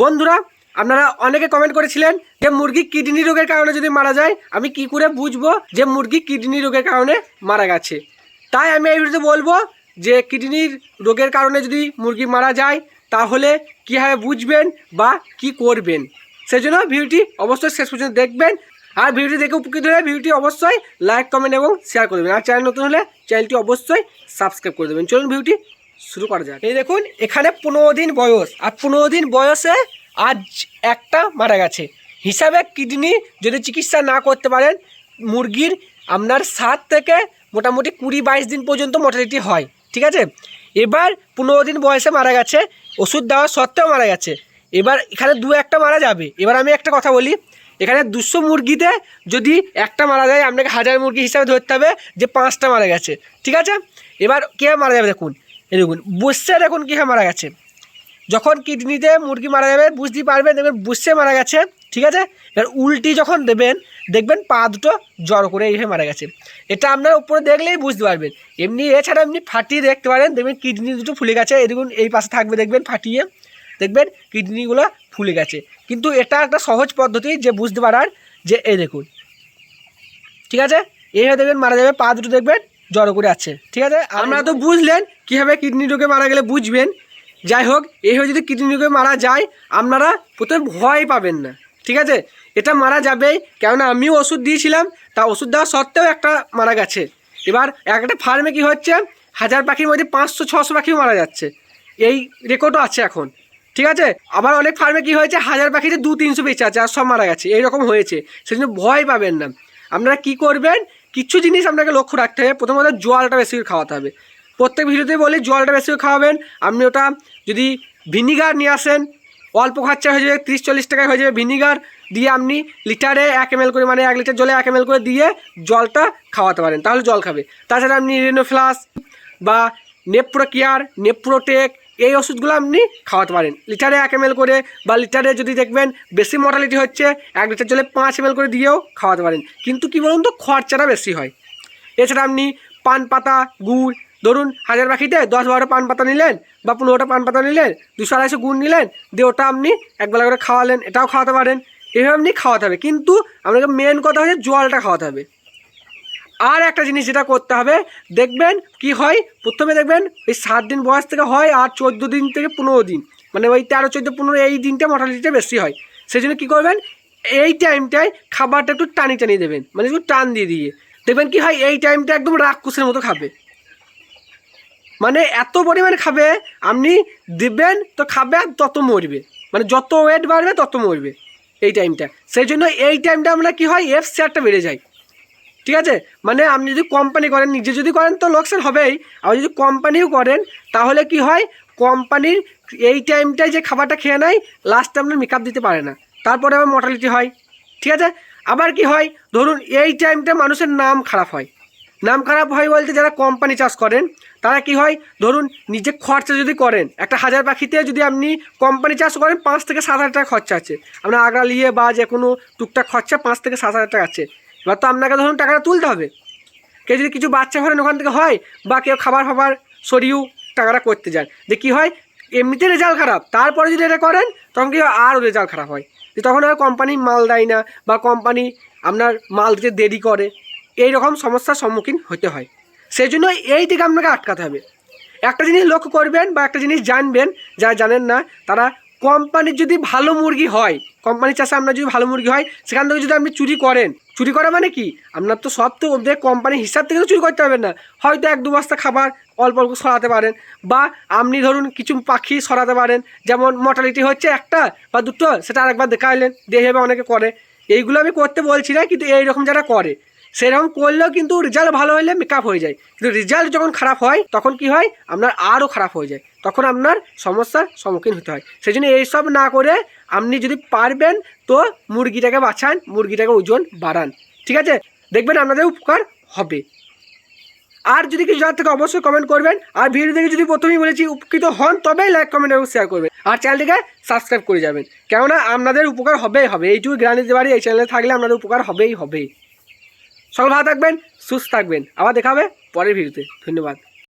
বন্ধুরা, আপনারা অনেকে কমেন্ট করেছিলেন যে মুরগি কিডনি রোগের কারণে যদি মারা যায়, আমি কি করে বুঝব যে মুরগি কিডনি রোগের কারণে মারা গেছে? তাই আমি এই ভিডিওতে বলব যে কিডনির রোগের কারণে যদি মুরগি মারা যায়, তাহলে কীভাবে বুঝবেন বা কি করবেন? সেই জন্য ভিডিওটি অবশ্যই শেষ পর্যন্ত দেখবেন। আর ভিডিওটি দেখে উপকৃত হলে ভিডিওটি অবশ্যই লাইক কমেন্ট এবং শেয়ার করে দেবেন। আর চ্যানেল নতুন হলে চ্যানেলটি অবশ্যই সাবস্ক্রাইব করে দেবেন। চলুন ভিডিওটি শুরু করা যাক। এই দেখুন, এখানে পনেরো দিন বয়স। আর পনেরো দিন বয়সে আজ একটা মারা গেছে। হিসাবে কিডনি যদি চিকিৎসা না করতে পারেন, মুরগির আপনার সাত থেকে মোটামুটি কুড়ি বাইশ দিন পর্যন্ত মর্টালিটি হয়। ঠিক আছে? এবার পনেরো দিন বয়সে মারা গেছে, ওষুধ দেওয়া সত্ত্বেও মারা গেছে। এবার এখানে দু একটা মারা যাবে। এবার আমি একটা কথা বলি, এখানে দুশো মুরগিতে যদি একটা মারা যায়, আপনাকে হাজার মুরগি হিসাবে ধরতে হবে যে পাঁচটা মারা গেছে। ঠিক আছে? এবার কীভাবে মারা যাবে দেখুন। এই দেখুন বসছে দেখুন কীভাবে মারা গেছে? যখন কিডনিতে মুরগি মারা যাবে, বুঝতেই পারবেন, দেখবেন বুসছে মারা গেছে, ঠিক আছে? এবার উল্টি যখন দেবেন, দেখবেন পা দুটো জড়ো করে এইভাবে মারা গেছে। এটা আপনার উপরে দেখলেই বুঝতে পারবেন। এমনি, এছাড়া এমনি ফাটিয়ে দেখতে পারেন, দেখবেন কিডনি দুটো ফুলে গেছে দেখুন, এই পাশে থাকবে, দেখবেন ফাটিয়ে, দেখবেন কিডনিগুলো ফুলে গেছে। কিন্তু এটা একটা সহজ পদ্ধতি যে বুঝতে পারার, যে এই দেখুন, ঠিক আছে? এইভাবে দেখবেন মারা যাবে, পা দুটো দেখবেন জড়ো করে আছে, ঠিক আছে? আপনারা তো বুঝলেন কীভাবে কিডনি রোগে মারা গেলে বুঝবেন। যাই হোক, এইভাবে যদি কিডনি রোগে মারা যায়, আপনারা প্রথমে ভয় পাবেন না, ঠিক আছে? এটা মারা যাবেই কেননা আমিও ওষুধ দিয়েছিলাম, তা ওষুধ দেওয়া সত্ত্বেও একটা মারা গেছে। এবার একটা ফার্মে কি হচ্ছে, হাজার পাখির মধ্যে পাঁচশো, ছশো পাখিও মারা যাচ্ছে। এই রেকর্ডও আছে এখন, ঠিক আছে? আবার অনেক ফার্মে কি হয়েছে, হাজার পাখিতে দু তিনশো বেঁচে আছে, আর সব মারা গেছে, এইরকম হয়েছে। সেই জন্য ভয় পাবেন না। আপনারা কি করবেন কিছু জিনিস আপনাকে লক্ষ্য রাখতে হবে। প্রথমত জলটা বেশি করে খাওয়াতে হবে। প্রত্যেক ভিডিওতে বলি জলটা বেশি করে খাওয়াবেন। আপনি ওটা যদি ভিনিগার নিয়ে আসেন, অল্প খরচা হয়ে যাবে, তিরিশ চল্লিশ টাকায় হয়ে যাবে ভিনিগার, দিয়ে আপনি লিটারে এক এম করে মানে এক লিটার জলে এক এম করে দিয়ে জলটা খাওয়াতে পারেন। তাহলে জল খাবে। তাছাড়া আপনি রেনোফ্লাস বা নেপ্রো কেয়ার নেপ্রোটেক এই ওষুধগুলো আপনি খাওয়াতে পারেন। লিটারে এক এম করে বা লিটারে যদি দেখবেন বেশি মর্টালিটি হচ্ছে, এক লিটার জলে পাঁচ এম করে দিয়েও খাওয়াতে পারেন। কিন্তু কি বলুন তো, খরচাটা বেশি হয়। এছাড়া আপনি পান পাতা, গুড়, ধরুন হাজার পাখিতে দশ বারোটা পান পাতা নিলেন বা পনেরোটা পান পাতা নিলেন, দুশো আড়াইশো গুড় নিলেন, দিয়ে ওটা আপনি একবেলা করে খাওয়ালেন, এটাও খাওয়াতে পারেন। এভাবে আপনি খাওয়াতে হবে। কিন্তু আপনাকে মেন কথা হচ্ছে জলটা খাওয়াতে হবে। আর একটা জিনিস যেটা করতে হবে, দেখবেন কি হয়? প্রথমে দেখবেন এই সাত দিন বয়স থেকে হয় আর চোদ্দ দিন থেকে পনেরো দিন। মানে ওই তেরো, চোদ্দ, পনেরো এই দিনটা মর্টালিটিটা বেশি হয়। সেই জন্য কী করবেন? এই টাইমটায় খাবারটা একটু টানি টানি দেবেন। মানে একটু টান দিয়ে দিয়ে। দেখবেন কি হয়? এই টাইমটা একদম রাক্ষসের মতো খাবে। মানে এত পরিমাণে খাবে, আপনি দিবেন তো খাবে আর তত মরবে। মানে যত ওয়েট বাড়বে তত মরবে এই টাইমটা সেই জন্য এই টাইমটা আমরা কি হয়? এফ শেয়ারটা বেড়ে যায়। ঠিক আছে? মানে আপনি যদি কোম্পানি করেন, নিজে যদি করেন তো লোকসান হবেই। আর যদি কোম্পানিও করেন, তাহলে কি হয়? কোম্পানির এই টাইমটায় যে খাবারটা খেয়ে নেয় লাস্টে আপনার মেকআপ দিতে পারে না। তারপরে আবার মর্টালিটি হয়। ঠিক আছে? আবার কি হয়? ধরুন, এই টাইমটা মানুষের নাম খারাপ হয়। নাম খারাপ হয় বলতে যারা কোম্পানি চাষ করেন, তারা কি হয়? ধরুন, নিজে খরচা যদি করেন, একটা হাজার পাখিতে যদি আপনি কোম্পানি চাষ করেন, পাঁচ থেকে সাত হাজার টাকা খরচা আছে। আপনার আগা নিয়ে বা যে কোনো টুকটাক খরচা পাঁচ থেকে সাত হাজার টাকা আছে। এবার তো আপনাকে ধরুন টাকাটা তুলতে হবে। কেউ যদি কিছু বাচ্চা ভরেন ওখান থেকে হয় বা কেউ খাবার ফাবার, সরিয়েও টাকাটা করতে যান। যে কী হয়? এমনিতে রেজাল্ট খারাপ। তারপরে যদি এটা করেন, তখন কি আরও রেজাল্ট খারাপ হয়। যে তখন আর কোম্পানি মাল দেয় না বা কোম্পানি আপনার মাল দিতে দেরি করে। এই রকম সমস্যার সম্মুখীন হতে হয়। সেই জন্য এই দিকে আপনাকে আটকাতে হবে। একটা জিনিস লক্ষ্য করবেন বা একটা জিনিস জানবেন, যারা জানেন না, তারা কোম্পানির যদি ভালো মুরগি হয় কোম্পানির চাষে আপনার যদি ভালো মুরগি হয়, সেখান থেকে যদি আপনি চুরি করেন চুরি করা মানে কি? আপনার তো সব তো কোম্পানির হিসাব থেকে তো চুরি করতে পারবেন না। হয়তো এক দু বস্তা খাবার অল্প অল্প সরাতে পারেন বা আপনি ধরুন কিছু পাখি সরাতে পারেন, যেমন মর্টালিটি হচ্ছে একটা বা দুটো, সেটা আরেকবার দেখাইলেন, দেখে অনেকে করে। এইগুলো আমি করতে বলছি না, কিন্তু এইরকম যারা করে সেরকম করলেও কিন্তু রেজাল্ট ভালো হলে মেকআপ হয়ে যায়। কিন্তু রেজাল্ট যখন খারাপ হয়, তখন কি হয়? আপনার আরও খারাপ হয়ে যায়। তখন আপনার সমস্যার সম্মুখীন হতে হয়। সেই জন্য এইসব না করে আপনি যদি পারবেন, তো মুরগিটাকে বাঁচান, মুরগিটাকে ওজন বাড়ান। ঠিক আছে? দেখবেন আপনাদের উপকার হবে। আর যদি কিছু জানার থেকে, অবশ্যই কমেন্ট করবেন। আর ভিডিও দেখে যদি প্রথমেই বলেছি, উপকৃত হন, তবেই লাইক কমেন্ট এবং শেয়ার করবেন। আর চ্যানেলটিকে সাবস্ক্রাইব করে যাবেন। কেননা আপনাদের উপকার হবেই হবে। এইটুকু গ্রান দিতে এই চ্যানেলে থাকলে আপনাদের উপকার হবেই হবে। সকল ভালো থাকবেন সুস্থ থাকবেন। আবার দেখাবে পরের ভিডিওতে ধন্যবাদ।